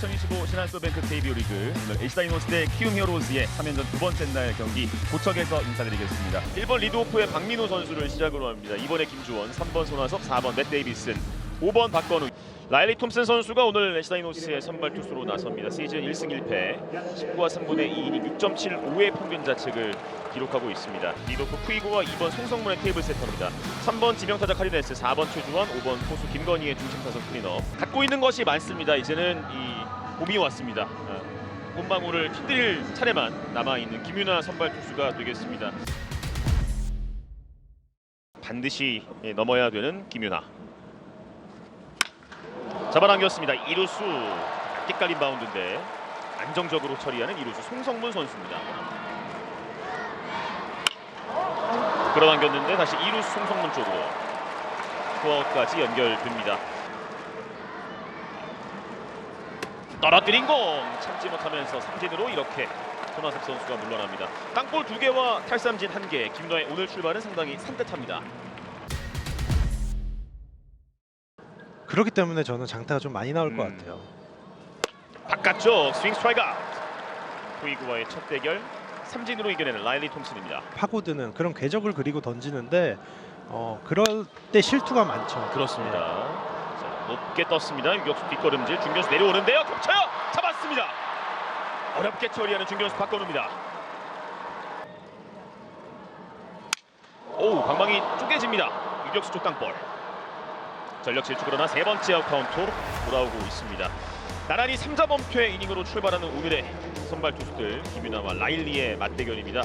2025 신한솔뱅크 KBO 리그 오늘 HD이노스 대 키움 히어로즈의 3연전 두 번째 날 경기 고척에서 인사드리겠습니다. 1번 리드오프의 박민호 선수를 시작으로 합니다. 2번에 김주원, 3번 손아섭, 4번 맷 데이비슨, 5번 박건우. 라일리 톰슨 선수가 오늘 HD이노스의 선발 투수로 나섭니다. 시즌 1승 1패, 19와 3분의 2이닝 6.75의 평균 자책을 기록하고 있습니다. 리드오프 푸이고와 2번 송성문의 테이블 세터입니다. 3번 지명타자 카리네스, 4번 최주원, 5번 포수 김건희의 중심 타석 클리너. 갖고 있는 것이 많습니다. 이제는 이 봄이 왔습니다. 아, 꽃망울을 휘둘 차례만 남아 있는 김윤아 선발 투수가 되겠습니다. 반드시 예, 넘어야 되는 김윤아. 잡아당겼습니다. 이루수 낮게 깔린 바운드인데 안정적으로 처리하는 이루수 송성문 선수입니다. 끌어당겼는데 다시 이루수 송성문 쪽으로 투아웃까지 연결됩니다. 떨어뜨린 공 참지 못하면서 삼진으로 이렇게 손아섭 선수가 물러납니다. 땅볼 두 개와 탈삼진 한 개. 김노의 오늘 출발은 상당히 산뜻합니다. 그렇기 때문에 저는 장타가 좀 많이 나올 것 음. 같아요. 바깥쪽 스윙 스트라이크 아웃. 후이구와의 첫 대결 삼진으로 이겨내는 라일리 톰슨입니다. 파고드는 그런 궤적을 그리고 던지는데 어, 그럴 때 실투가 많죠. 그렇습니다. 자, 높게 떴습니다. 유격수 뒷걸음질 중견수 내려오는데요. 겹쳐요. 잡았습니다. 어렵게 처리하는 중견수 박건우입니다. 오 방망이 쪼개집니다. 유격수 쪽 땅볼. 전력 질주 그러나 세 번째 아웃 카운트 돌아오고 있습니다. 나란히 3자 범퇴 이닝으로 출발하는 오늘의 선발 투수들 김윤아와 라일리의 맞대결입니다.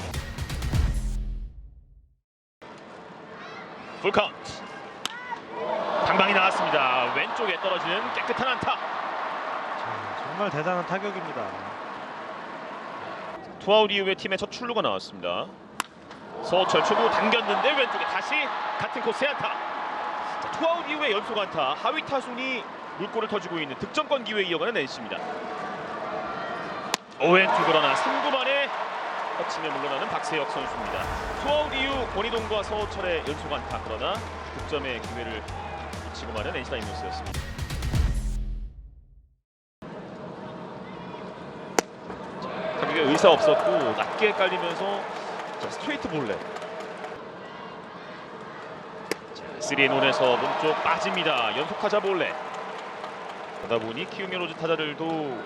풀 카운트. 방망이 나왔습니다. 왼쪽에 떨어지는 깨끗한 안타. 자, 정말 대단한 타격입니다. 투아웃 이후에 팀의 첫 출루가 나왔습니다. 서철 초구 당겼는데 왼쪽에 다시 같은 코스의 안타. 자, 투아웃 이후에 연속 안타. 하위 타순이 물꼬를 터지고 있는 득점권 기회 이어가는 NC입니다. 오웬투 그러나 3구 만에 터치에 물러나는 박세혁 선수입니다. 투아웃 이후 권희동과 서호철의 연속 안타 그러나 득점의 기회를 놓치고 마는 NC 다이노스였습니다. 타격에 의사 없었고 낮게 깔리면서 자, 스트레이트 볼넷. 자, 3앤 온에서 몸쪽 빠집니다. 연속 타자 볼넷. 그러다 보니 키움이 로즈 타자들도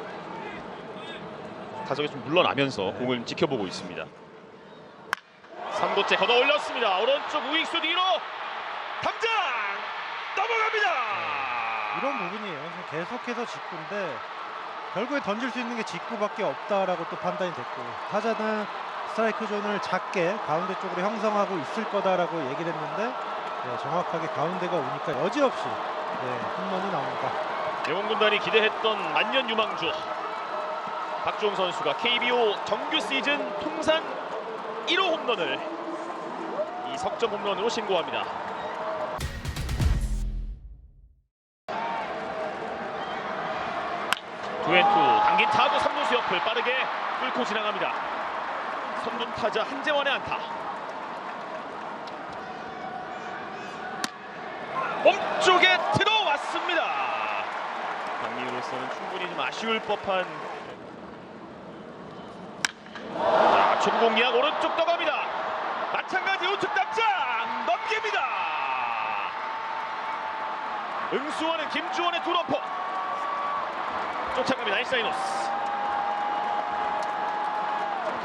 타석에 좀 물러나면서 공을 지켜보고 있습니다. 3구째 걷어 올렸습니다. 오른쪽 우익수 뒤로 당장 넘어갑니다. 이런 부분이에요. 계속해서 직구인데 결국에 던질 수 있는 게 직구밖에 없다라고 또 판단이 됐고 타자는 스트라이크 존을 작게 가운데 쪽으로 형성하고 있을 거다라고 얘기를 했는데 네, 정확하게 가운데가 오니까 여지없이 네, 홈런이 나옵니다. 대원군단이 기대했던 만년 유망주 박주홍 선수가 KBO 정규 시즌 통산 1호 홈런을 이 석점 홈런으로 신고합니다. 투앤투 당긴 타구 3루수 옆을 빠르게 뚫고 지나갑니다. 선두 타자 한재원의 안타. 몸쪽에 들어왔습니다. 박미우로서는 충분히 좀 아쉬울 법한 자, 총공략 오른쪽 떠갑니다. 마찬가지 우측 당장 넘깁니다. 응수원은 김주원의 두러퍼 쫓아갑니다. 나이사이노스.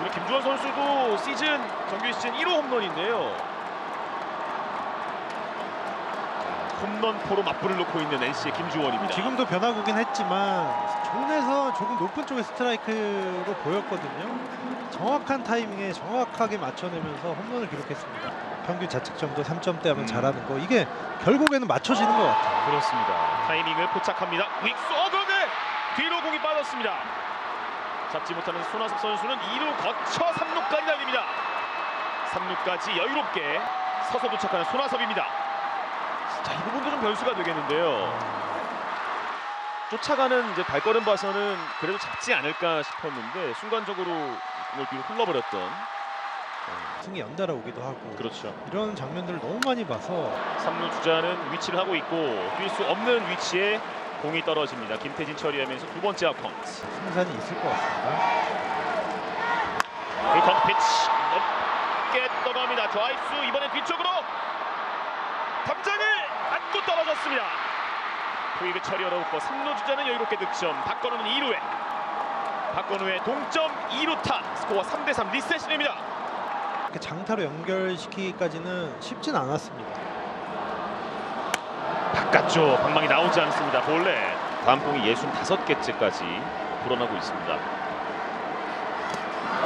우리 김주원 선수도 시즌 정규 시즌 1호 홈런인데요. 홈런포로 맞불을 놓고 있는 NC의 김주원입니다. 지금도 변화구긴 했지만 존에서 조금 높은 쪽의 스트라이크로 보였거든요. 정확한 타이밍에 정확하게 맞춰내면서 홈런을 기록했습니다. 평균 자책점도 3점대 하면 음. 잘하는 거 이게 결국에는 맞춰지는 것 같아요. 그렇습니다. 타이밍을 포착합니다. 윅스 어그네 뒤로 공이 빠졌습니다. 잡지 못하는 손아섭 선수는 2루 거쳐 3루까지 달립니다. 3루까지 여유롭게 서서 도착하는 손아섭입니다. 자, 이 부분도 좀 변수가 되겠는데요. 쫓아가는 이제 발걸음 봐서는 그래도 잡지 않을까 싶었는데 순간적으로 공을 뒤로 흘러버렸던 승이 연달아 오기도 하고 그렇죠. 이런 장면들을 너무 많이 봐서 3루 주자는 위치를 하고 있고 뛸 수 없는 위치에 공이 떨어집니다. 김태진 처리하면서 두 번째 아웃카운트. 승산이 있을 것 같습니다. 풀카운트 피치 높게 떠갑니다. 좌익수 이번엔 뒤쪽으로 담장을 안고 떨어졌습니다. 후이그 처리 어렵고 3루 주자는 여유롭게 득점. 박건우는 2루에 박건우의 동점 2루타 스코어 3대3 리셋이 됩니다. 이렇게 장타로 연결시키기까지는 쉽진 않았습니다. 바깥쪽 방망이 나오지 않습니다. 볼넷 다음 공이 65개째까지 불어나고 있습니다.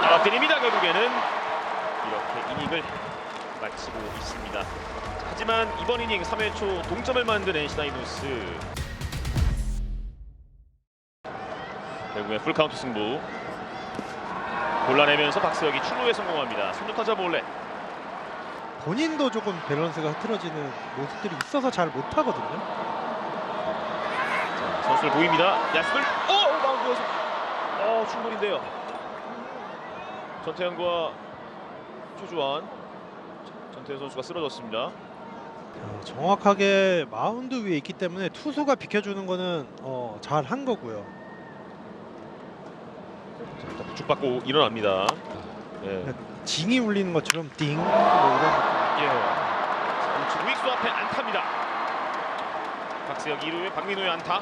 떨어뜨립니다. 결국에는 이렇게 이닝을 마치고 있습니다. 하지만 이번 이닝 3회 초 동점을 만든 NC 다이노스 결국에 풀카운트 승부 골라내면서 박세혁이 출루에 성공합니다. 손타자 볼넷 본인도 조금 밸런스가 흐트러지는 모습들이 있어서 잘 못하거든요. 선수들 보입니다. 야수들 오 마운드에서 어 충돌인데요. 전태현과 최주환 전태현 선수가 쓰러졌습니다. 어, 정확하게 마운드 위에 있기 때문에 투수가 비켜주는 거는 어, 잘 한 거고요. 자, 일단 부축 받고 일어납니다. 예. 징이 울리는 것처럼 띵 뭐 이런 예. 우측 우익수 앞에 안타입니다. 박세혁 2루에 박민호의 안타.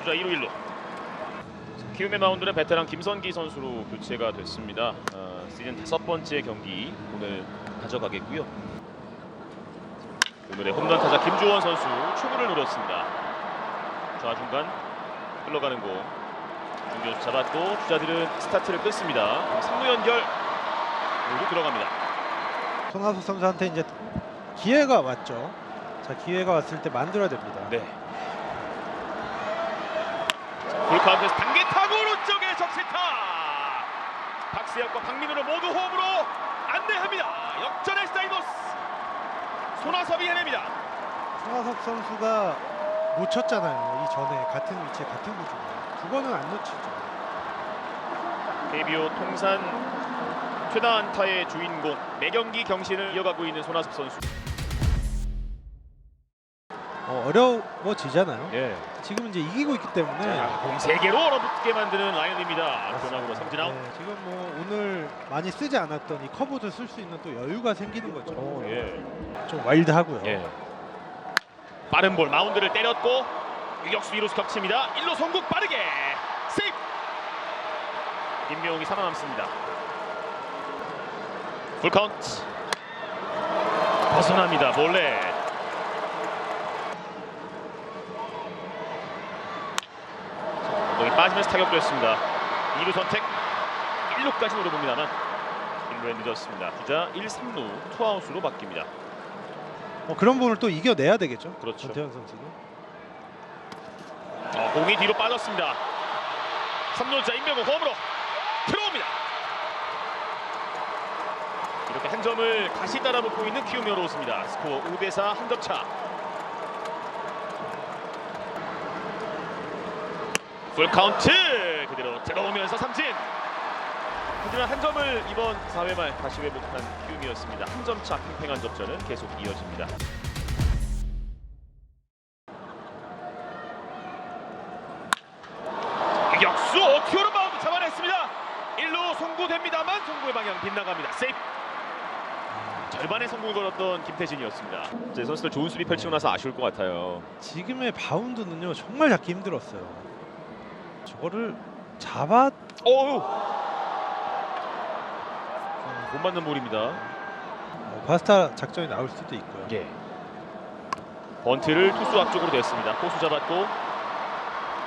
주자 2루 1루. 키움의 마운드는 베테랑 김선기 선수로 교체가 됐습니다. 아, 시즌 다섯 번째 경기 오늘 가져가겠고요. 오늘의 홈런 타자 김주원 선수 초구를 노렸습니다. 좌중간 흘러가는 공. 중견수 잡았고 주자들은 스타트를 끊습니다. 3루 연결 모두 들어갑니다. 손아섭 선수한테 이제 기회가 왔죠. 자 기회가 왔을 때 만들어야 됩니다. 네. 불카운트에서 단계 타고 오른쪽에 적시타. 박세혁과 박민우를 모두 호흡으로 안내합니다. 역전의 사이노스. 손아섭이 해냅니다. 손아섭 선수가 놓쳤잖아요. 이 전에 같은 위치에 같은 구조에 두 번은 안 놓치죠. KBO 통산 최다 안타의 주인공 매경기 경신을 이어가고 있는 손아섭 선수. 어, 어려워지잖아요. 예. 지금 이제 이기고 있기 때문에 자, 공세 개로 얼어붙게 만드는 라이언입니다. 변화구로 삼진 아웃. 네, 지금 뭐 오늘 많이 쓰지 않았던 이 커브도 쓸 수 있는 또 여유가 생기는 거죠. 예. 좀 와일드하고요. 예. 빠른 볼 마운드를 때렸고 유격수 2루수 겹칩니다. 1루 송국 빠르게 세이프. 김명욱이 살아남습니다. 풀카운트 벗어납니다. 볼넷. 공이 빠지면서 타격됐습니다. 2루 선택 1루까지 노려봅니다만 1루에 늦었습니다. 주자 1, 3루 투아웃으로 바뀝니다. 어, 그런 부분을 또 이겨내야 되겠죠. 그렇죠. 전태현 선수는. 어, 공이 뒤로 빠졌습니다. 3루자 임명호 홈으로 들어옵니다. 이렇게 한 점을 다시 따라붙고 있는 키움 여로우스입니다. 스코어 5대4 한 점 차. 풀 카운트 그대로 들어오면서 삼진. 하지만 한 점을 이번 4회 말 다시 회복한 키움이었습니다. 한 점차 팽팽한 접전은 계속 이어집니다. 유격수 오티오로 마운드 잡아냈습니다. 1루 송구됩니다만 송구의 방향 빗나갑니다. 세이프. 절반의 성공을 걸었던 김태진이었습니다. 이제 선수들 좋은 수비 펼치고 나서 아쉬울 것 같아요. 지금의 바운드는요 정말 잡기 힘들었어요. 저거를 잡아 어우. 못 맞는 볼입니다. 어, 바스타 작전이 나올 수도 있고요. 예. 번트를 투수 앞쪽으로 냈습니다. 포수 잡았고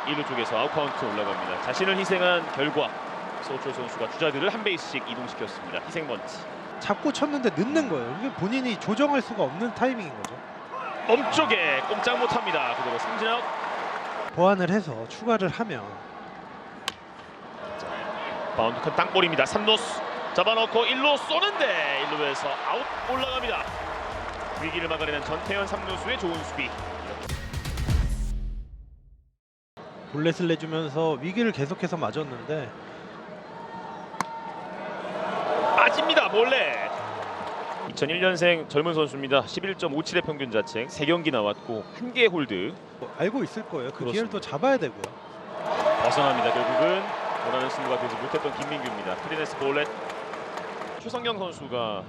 1루 쪽에서 아웃카운트 올라갑니다. 자신을 희생한 결과 소철 선수가 주자들을 한 베이스씩 이동시켰습니다. 희생 번트. 잡고 쳤는데 늦는 거예요. 이게 본인이 조정할 수가 없는 타이밍인 거죠. 몸쪽에 꼼짝 못합니다. 그대로 삼진 아웃. 보완을 해서 추가를 하면 바운드 큰 땅볼입니다. 3루수 잡아놓고 1루 쏘는데 1루에서 아웃 올라갑니다. 위기를 막아내는 전태현 3루수의 좋은 수비. 볼넷을 내주면서 위기를 계속해서 맞았는데 빠집니다. 몰래 2001년생 젊은 선수입니다. 11.57의 평균 자책, 3경기 나왔고 1개의 홀드 알고 있을 거예요. 그. 기회를 또 잡아야 되고요. 벗어납니다. 결국은 원하는 승부가 되지 못했던 김민규입니다. 크리네스 볼렛 최성경 선수가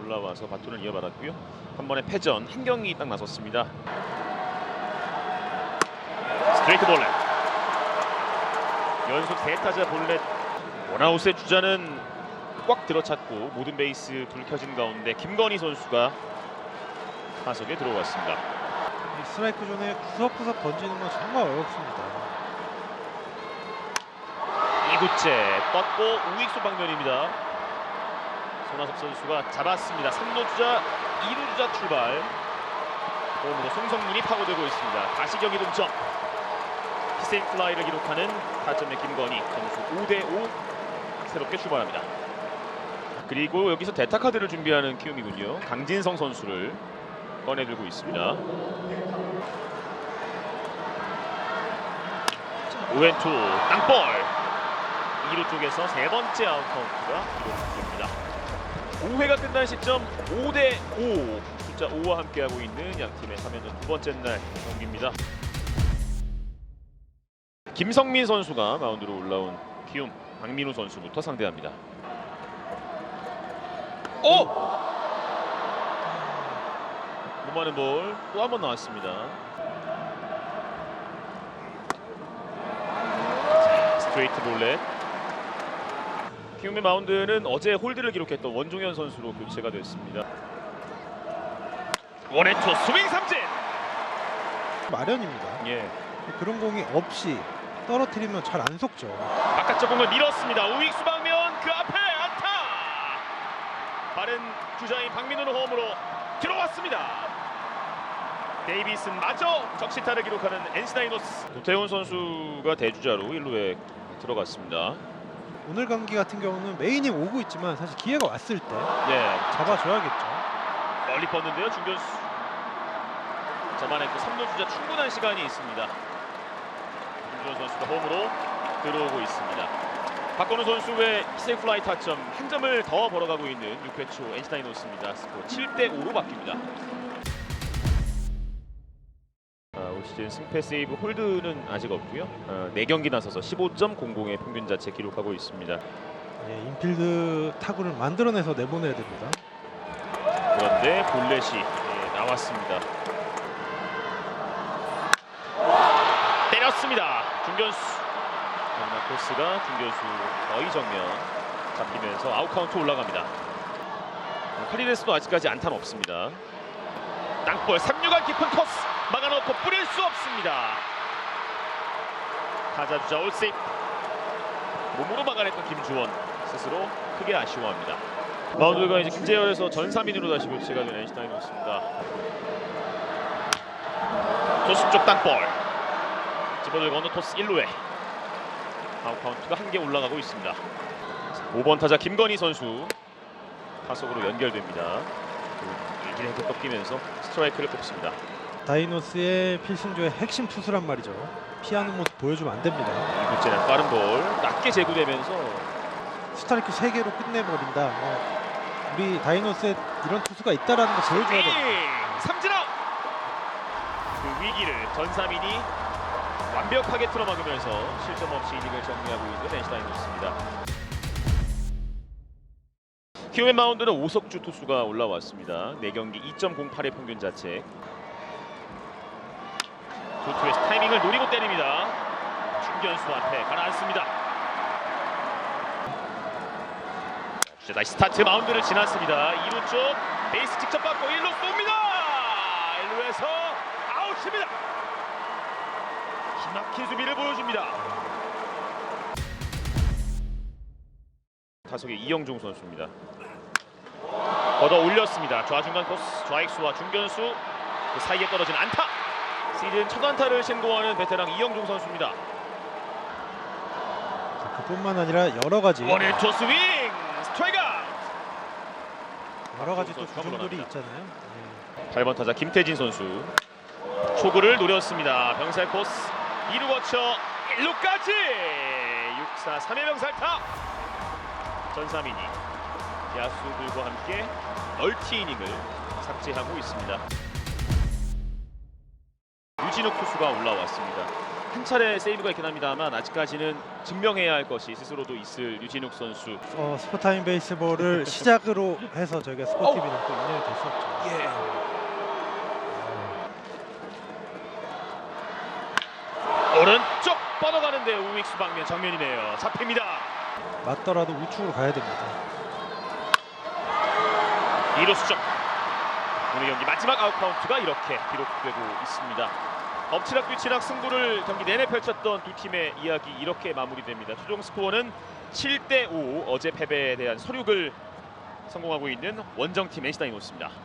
올라와서 바톤을 이어받았고요. 한 번의 패전 한 경기 딱 나섰습니다. 스트레이트 볼렛 연속 대타자 볼렛 원아웃의 주자는 꽉 들어찼고 모든 베이스 불 켜진 가운데 김건희 선수가 타석에 들어왔습니다. 이 스트라이크 존에 구석구석 던지는 건 정말 어렵습니다. 2구째 뻗고 우익수 방면입니다. 손아섭 선수가 잡았습니다. 3루 주자, 2루 주자 출발. 홈으로 송성문이 파고들고 있습니다. 다시 경기 동점. 희생 플라이를 기록하는 타점의 김건희 점수 5대5 새롭게 출발합니다. 그리고 여기서 대타 카드를 준비하는 키움이군요. 강진성 선수를 꺼내들고 있습니다. 오왼투 땅볼 2루 쪽에서 세 번째 아웃 카운트가 기록됩니다. 5회가 끝난 시점 5대 5 숫자 5와 함께하고 있는 양 팀의 3연전 두 번째 날 경기입니다. 김성민 선수가 마운드로 올라온 키움 박민우 선수부터 상대합니다. 오! 몸하는 볼또 한 번 나왔습니다. 스트레이트 볼렛 키움의 마운드는 어제 홀드를 기록했던 원종현 선수로 교체가 됐습니다. 원앤투 스윙 삼진. 마련입니다. 예. 그런 공이 없이 떨어뜨리면 잘 안 속죠. 바깥쪽 공을 밀었습니다. 우익수 방면 그 앞에 안타. 빠른 주자인 박민우는 홈으로 들어왔습니다. 데이비슨 마저 적시타를 기록하는 NC 다이노스. 도태훈 선수가 대주자로 1루에 들어갔습니다. 오늘 경기 같은 경우는 메인이 오고 있지만 사실 기회가 왔을 때 예, 잡아줘야겠죠. 멀리 뻗는데요 중견수. 잡아냈고 3루 주자 충분한 시간이 있습니다. 김주원 선수가 홈으로 들어오고 있습니다. 박건우 선수의 희생 플라이 타점 한 점을 더 벌어가고 있는 6회 초 스코어 7대 5로 바뀝니다 시즌 승패 세이브 홀드는 아직 없고요 아, 4경기 나서서 15.00의 평균 자체 기록하고 있습니다 예, 인필드 타구를 만들어내서 내보내야 됩니다. 그런데 볼넷이 예, 나왔습니다. 때렸습니다. 중견수 강나 코스가 중견수 거의 정면 잡히면서 아웃 카운트 올라갑니다. 카리데스도 아직까지 안타는 없습니다. 땅볼 3루간 깊은 코스 막아놓고 뿌릴 수 없습니다. 타자 주자 올세이프 몸으로 막아냈던 김주원 스스로 크게 아쉬워합니다. 마운드가 이제 김재열에서 전삼인으로 다시 교체가 된 다이노스입니다. 토스 쪽 땅볼 집어들고 어느 토스 1루에 아웃 카운트가 한 개 올라가고 있습니다. 5번 타자 김건희 선수 타석으로 연결됩니다. 해서 꺾이면서 스트라이크를 뽑습니다. 다이노스의 필승조의 핵심 투수란 말이죠. 피하는 모습 보여주면 안 됩니다. 2구째는 빠른 볼 낮게 제구되면서 스트라이크 3개로 끝내버린다. 어, 우리 다이노스에 이런 투수가 있다라는 거 보여줘야 됩니다. 삼진 아웃. 그 위기를 전삼인이 완벽하게 틀어막으면서 실점 없이 이닝을 정리하고 있는 NC 다이노스입니다. 키움의 마운드는 오석주 투수가 올라왔습니다. 4경기 2.08의 평균 자책. 조투에서 타이밍을 노리고 때립니다. 중견수 앞에 가라앉습니다. 다시 스타트 마운드를 지났습니다. 2루 쪽 베이스 직접 받고 1루 쏩니다. 1루에서 아웃입니다. 기막힌 수비를 보여줍니다. 타석의 이영종 선수입니다. 걷어 올렸습니다. 좌중간 코스 좌익수와 중견수 그 사이에 떨어진 안타. 시즌 첫 안타를 신고하는 베테랑 이영종 선수입니다. 자, 그뿐만 아니라 여러 가지 원앤투 스윙 스트라이크. 여러 가지 또 주종들이. 있잖아요. 예. 8번 타자 김태진 선수 초구를 노렸습니다. 병살 코스 2루 거쳐 1루까지 6사 3의 병살타 전삼인이 야수들과 함께 멀티 이닝을 삭제하고 있습니다. 유진욱 투수가 올라왔습니다. 한 차례 세이브가 있긴 합니다만 아직까지는 증명해야 할 것이 스스로도 있을 유진욱 선수. 어, 스포타임 베이스볼을 시작으로 해서 저희가 스포티비랑 또 인연이 됐었죠. 예. 오른쪽 뻗어가는데 우익수 방면 정면이네요. 잡힙니다. 맞더라도 우측으로 가야 됩니다. 2루 수적. 오늘 경기 마지막 아웃 카운트가 이렇게 기록되고 있습니다. 엎치락 뒤치락 승부를 경기 내내 펼쳤던 두 팀의 이야기 이렇게 마무리됩니다. 최종 스코어는 7대 5 어제 패배에 대한 서륙을 성공하고 있는 원정팀 NC 다이노스입니다.